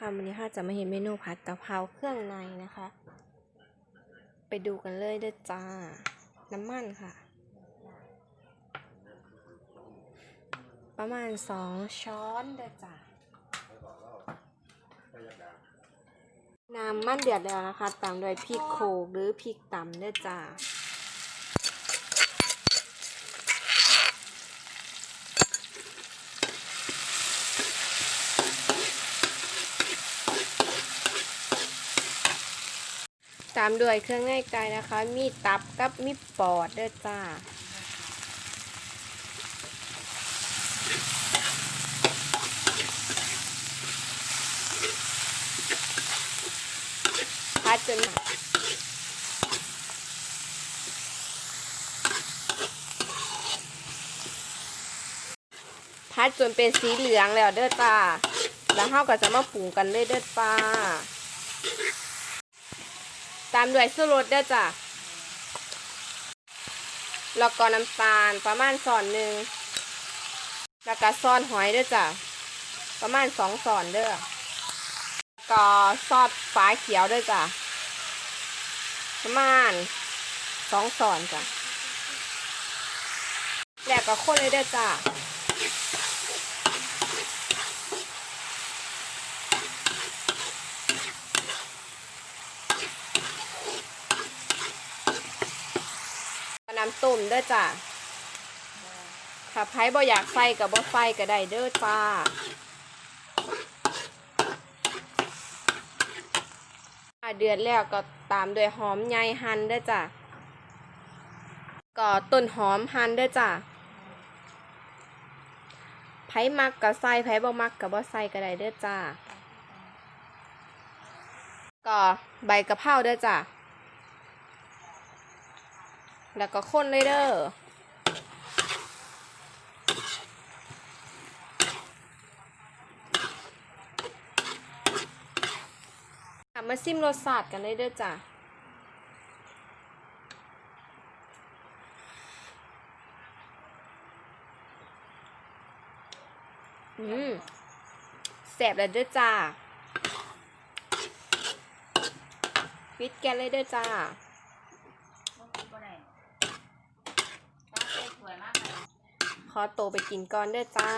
ค่ะวันนี้ค่ะจะมาเห็นเมนูผัดกะเพราเครื่องในนะคะ ไปดูกันเลยเด้อจ้า น้ำมันค่ะ ประมาณสองช้อนเด้อจ้าน้ำมันเดือดแล้วนะคะตามด้วยพริกโขกหรือพริกตำเด้อจ้า ตามด้วยเครื่องในไก่นะคะ มีตับกับมีปอดเด้อจ้าพัดจนหมาพัดจนเป็นสีเหลืองแล้วเด้อจ้าแล้วเฮาก็จะมาปรุงกันเลยเด้อจ้าามด้วยสูรสเด้อจ้ะแล้วก็น้ำตาลประมาณสอนหนึ่งแล้วก็ซอนหอยเด้อจ้ะประมาณสองสอนเด้อแล้วก็ซอสฟ้าเขียวเด้อจ้ะประมาณสองสอนจ้ะแล้วก็คนเลยเด้อจ้ะำต้มเด้อจ้ะถ้าไผ่บ่อยากใส่กับบ่ใส่ก็ได้เด้อจ้าอะเดือดแล้วก็ตามด้วยหอมใหญ่หั่นเด้อจ้ะก็ต้นหอมหั่นเด้อจ้ะไผ่มักก็ใส่ไผ่บ่มักก็บ่ใส่ก็ได้เด้อจ้าก็ใบกะเพราเด้อจ้ะ แล้วก็คนเลยเด้อมาซิมรสชาติกันเลยเด้อจ้ะอืมแสบแล้วเด้อจ้าปิดแกนเลยเด้อจ้า ขอตัวไปกินก่อนเด้อจ้า